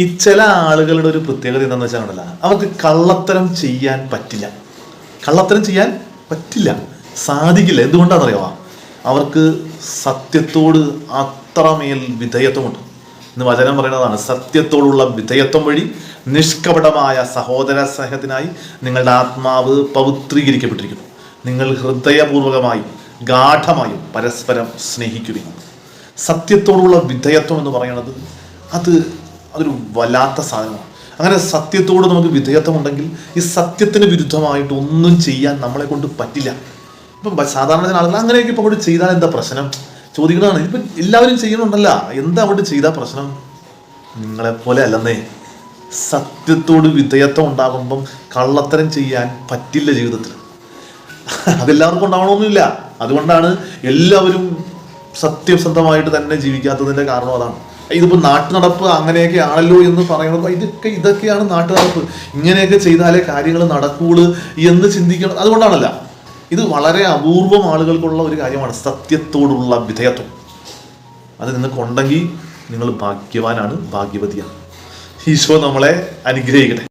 ഈ ചില ആളുകളുടെ ഒരു പ്രത്യേകത എന്താണെന്ന് വെച്ചാൽ ഉണ്ടല്ല അവർക്ക് കള്ളത്തരം ചെയ്യാൻ പറ്റില്ല. കള്ളത്തരം ചെയ്യാൻ പറ്റില്ല. സാധിക്കില്ല. എന്തുകൊണ്ടാണെന്നറിയാമോ അവർക്ക് സത്യത്തോട് അത്രമേൽ വിധേയത്വമുണ്ട്. ഇന്ന് വചനം പറയുന്നതാണ് സത്യത്തോടുള്ള വിധേയത്വം വഴി നിഷ്കപടമായ സഹോദര സ്നേഹത്തിനായി നിങ്ങളുടെ ആത്മാവ് പവിത്രീകരിക്കപ്പെട്ടിരിക്കുന്നു. നിങ്ങൾ ഹൃദയപൂർവകമായും ഗാഠമായും പരസ്പരം സ്നേഹിക്കുകയും സത്യത്തോടുള്ള വിധേയത്വം എന്ന് പറയുന്നത് അത് അതൊരു വല്ലാത്ത സാധനമാണ്. അങ്ങനെ സത്യത്തോട് നമുക്ക് വിധേയത്വം ഉണ്ടെങ്കിൽ ഈ സത്യത്തിന് വിരുദ്ധമായിട്ട് ഒന്നും ചെയ്യാൻ നമ്മളെ കൊണ്ട് പറ്റില്ല. ഇപ്പം സാധാരണ ആളുകൾ അങ്ങനെയൊക്കെ ഇപ്പോൾ അങ്ങോട്ട് ചെയ്താൽ എന്താ പ്രശ്നം? ചോദിക്കുന്നതാണ്. ഇപ്പം എല്ലാവരും ചെയ്യുന്നുണ്ടല്ല. എന്താ അവിടെ ചെയ്താൽ പ്രശ്നം? നിങ്ങളെപ്പോലെ അല്ലെന്നേ. സത്യത്തോട് വിധേയത്വം ഉണ്ടാകുമ്പം കള്ളത്തരം ചെയ്യാൻ പറ്റില്ല ജീവിതത്തിൽ. അതെല്ലാവർക്കും ഉണ്ടാവണമെന്നില്ല. അതുകൊണ്ടാണ് എല്ലാവരും സത്യസന്ധമായിട്ട് തന്നെ ജീവിക്കാത്തതിന്റെ കാരണം അതാണ്. ഇതിപ്പോ നാട്ടു നടപ്പ് അങ്ങനെയൊക്കെ ആണല്ലോ എന്ന് പറയുന്നത്. ഇതൊക്കെ ഇതൊക്കെയാണ് നാട്ടു നടപ്പ് ഇങ്ങനെയൊക്കെ ചെയ്താലേ കാര്യങ്ങൾ നടക്കുള്ളൂ എന്ന് ചിന്തിക്കണം. അതുകൊണ്ടാണല്ല ഇത് വളരെ അപൂർവം ആളുകൾക്കുള്ള ഒരു കാര്യമാണ് സത്യത്തോടുള്ള വിധേയത്വം. അത് നിങ്ങൾക്കുണ്ടെങ്കിൽ നിങ്ങൾ ഭാഗ്യവാനാണ് ഭാഗ്യവതിയാണ്. ഈശോ നമ്മളെ അനുഗ്രഹിക്കട്ടെ.